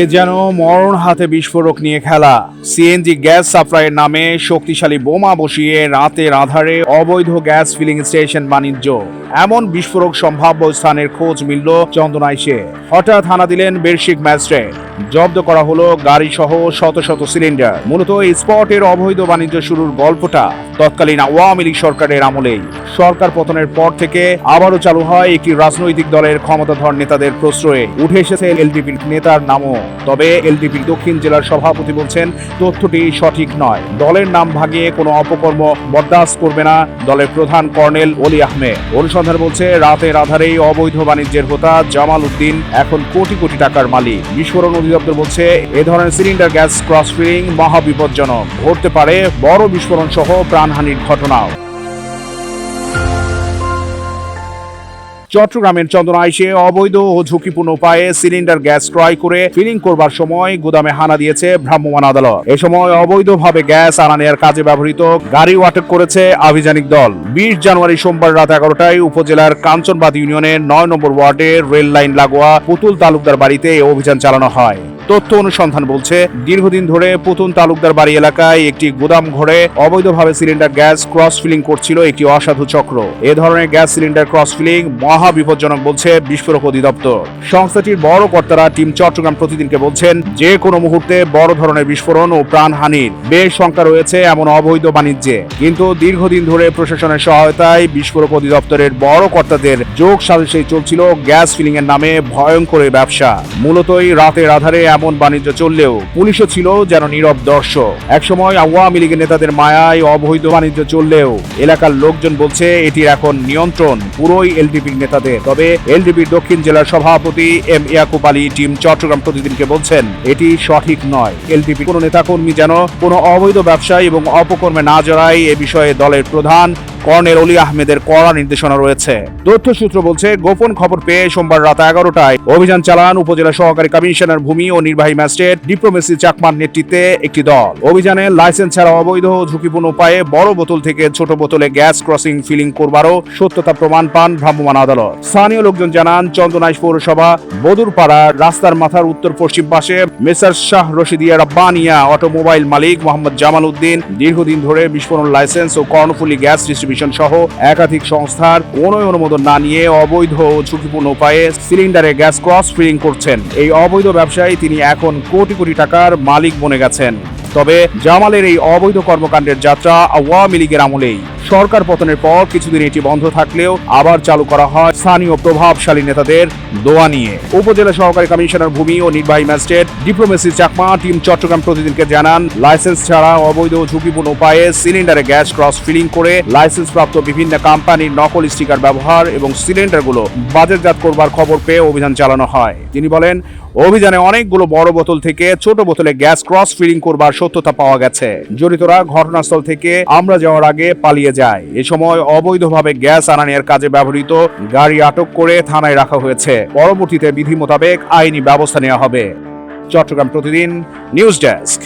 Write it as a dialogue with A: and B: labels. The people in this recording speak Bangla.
A: এ যেন মরণ হাতে বিস্ফোরক নিয়ে খেলা। সিএনজি গ্যাস সাপ্লাইয়ের নামে শক্তিশালী বোমা বসিয়ে রাতের আধারে অবৈধ গ্যাস ফিলিং স্টেশন বাণিজ্য। এমন বিস্ফোরক সম্ভাব্য স্থানের খোঁজ মিলল চন্দনাইশে হঠাৎ হানা দিলেন বেরশিক ম্যাজিস্ট্রেট। জব্দ করা হলো গাড়ি সহ শত শত সিলিন্ডার। মূলত স্পটের অবৈধ বাণিজ্য শুরুর গল্পটা তৎকালীন আওয়ামী লীগ সরকারের আমলেই। সরকার পতনের পর থেকে আবারও চালু হয় একটি রাজনৈতিক দলের ক্ষমতাধর নেতাদের প্রশ্রয়ে। উঠে এসেছে এলডিপির নেতার নামও। তবে এলডিপির দক্ষিণ জেলার সভাপতি বলছেন, তথ্যটি সঠিক নয়। দলের নাম ভাগিয়ে কোনো অপকর্ম বরদাস্ত করবে না দলের প্রধান কর্নেল অলি আহমেদ। অনুসন্ধান বলছে, রাতের আধারেই অবৈধ বাণিজ্যের হোতা জামাল উদ্দিন এখন কোটি কোটি টাকার মালিক। বিস্ফোরণ অধিদপ্তর বলছে, এ ধরনের সিলিন্ডার গ্যাস ক্রস ফিলিং মহা বিপজ্জনক ঘটতে পারে বড় বিস্ফোরণ সহ প্রাণহানির ঘটনাও। চট্টগ্রামের চন্দনাইশে অবৈধ ও ঝুঁকিপূর্ণ উপায়ে সিলিন্ডার গ্যাস ক্রয় করে ফিলিং করবার সময় গুদামে হানা দিয়েছে ভ্রাম্যমান আদালত। এ সময় অবৈধভাবে গ্যাস আনা নেয়ার কাজে ব্যবহৃত গাড়ি আটক করেছে আভিযানিক দল। বিশ জানুয়ারি সোমবার রাত এগারোটায় উপজেলার কাঞ্চনবাদ ইউনিয়নের নয় নম্বর ওয়ার্ডে রেল লাইন লাগোয়া পুতুল তালুকদার বাড়িতে অভিযান চালানো হয়। তথ্য অনুসন্ধান বলছে, দীর্ঘদিন ধরে পুতুন তালুকদার বাড়ি এলাকায় একটি গুদাম ঘরে অবৈধভাবে সিলিন্ডার গ্যাস ক্রস ফিলিং করছিল একটি অসাধু চক্র। এ ধরনের গ্যাস সিলিন্ডার ক্রস ফিলিং মহা বিপজ্জনক বলছে বিস্ফোরক অধিদপ্তর। সংস্থাটির বড় কর্তারা টিম চট্টগ্রাম প্রতিদিনকে বলছেন, যে কোনো মুহূর্তে বড় ধরনের বিস্ফোরণ ও প্রাণহানির বেশ শঙ্কা রয়েছে এমন অবৈধ বাণিজ্যে। কিন্তু দীর্ঘদিন ধরে প্রশাসনের সহায়তায় বিস্ফোরক অধিদপ্তরের বড় কর্তাদের যোগ সালিসেই চলছিল গ্যাস ফিলিং এর নামে ভয়ঙ্কর ব্যবসা। মূলতই রাতের আধারে এমন বাণিজ্য চললেও পুলিশও ছিল যেন নীরব দর্শক। একসময় আওয়ামী লীগের নেতাদের মায়ায় অবৈধ বাণিজ্য চললেও এলাকার লোকজন বলছে, এটির এখন নিয়ন্ত্রণ পুরোই এলডিপির নেতাদের। তবে এলডিপির দক্ষিণ জেলার সভাপতি এম ইয়াকুব আলী, টিম চট্টগ্রাম প্রতিদিনকে বলছেন, এটি সঠিক নয়। এলডিপি কোনো নেতাকর্মী যেন কোনো অবৈধ ব্যবসায়ী এবং অপকর্মে না জড়ায় এ বিষয়ে দলের প্রধান কর্নেল অলি আহমেদের কড়া নির্দেশনা রয়েছে। তথ্য সূত্র বলছে, গোপন খবর পেয়ে সোমবার রাত এগারোটায় অভিযান চালান উপজেলা সহকারী কমিশনার ভূমি ও নির্বাহী ম্যাজিস্ট্রেট ডিপ্লোমেসি চাকমার নেতৃত্বে একটি দল। অভিযানে লাইসেন্স ছাড়া অবৈধ ঝুঁকিপূর্ণ উপায়ে বড় বোতল থেকে ছোট বোতলে গ্যাস ক্রসিং ফিলিং করবারও সত্যতা প্রমাণ পান ভ্রাম্যমাণ আদালত। স্থানীয় লোকজন জানান, চন্দনাইশ পৌরসভা বদুরপাড়া রাস্তার মাথার উত্তর পশ্চিম পাশে মেসার শাহ রশিদিয়া রাব্বানিয়া অটোমোবাইল মালিক মোহাম্মদ জামাল উদ্দিন দীর্ঘদিন ধরে বিস্ফোরণ লাইসেন্স ও কর্ণফুলি গ্যাস ডিস্ট্রিবিউশন সহ একাধিক সংস্থার কোন অনুমোদন না নিয়ে অবৈধ ও ঝুঁকিপূর্ণ উপায়ে সিলিন্ডারে গ্যাস ক্রস ফিলিং করছেন। এই অবৈধ ব্যবসায় তিনি এখন কোটি কোটি টাকার মালিক বনে গেছেন। তবে জামালের এই অবৈধ কর্মকাণ্ডের যাত্রা আওয়ামী লীগের আমলেই। সরকার পতনের পর কিছুদিন এটি বন্ধ থাকলেও আবার চালু করা হয় স্থানীয় প্রভাবশালী নেতাদের দোয়া নিয়ে। উপজেলা সহকারী কমিশনার ভূমি ও নির্বাহী magistrate Diplomacy Chakma team Chattogram প্রতিদিনকে জানান, লাইসেন্স ছাড়া অবৈধ ঝুঁকিপূর্ণ উপায়ে সিলিন্ডারে গ্যাস ক্রস ফিলিং করে লাইসেন্স প্রাপ্ত বিভিন্ন কোম্পানির নকল স্টিকার ব্যবহার এবং সিলিন্ডারগুলো বাজারজাত করবার খবর পেয়ে অভিযান চালানো হয়। তিনি বলেন অভিযানে অনেকগুলো বড় বোতল থেকে ছোট বোতলে গ্যাস ক্রস ফিলিং করবার সত্যতা পাওয়া গেছে। জড়িতরা ঘটনাস্থল থেকে আমরা যাওয়ার আগে পালিয়ে যায়। এ সময় অবৈধভাবে গ্যাস আনানের কাজে ব্যবহৃত গাড়ি আটক করে থানায় রাখা হয়েছে। পরবর্তীতে বিধি মোতাবেক আইনি ব্যবস্থা নেওয়া হবে। চট্টগ্রাম প্রতিদিন নিউজ ডেস্ক।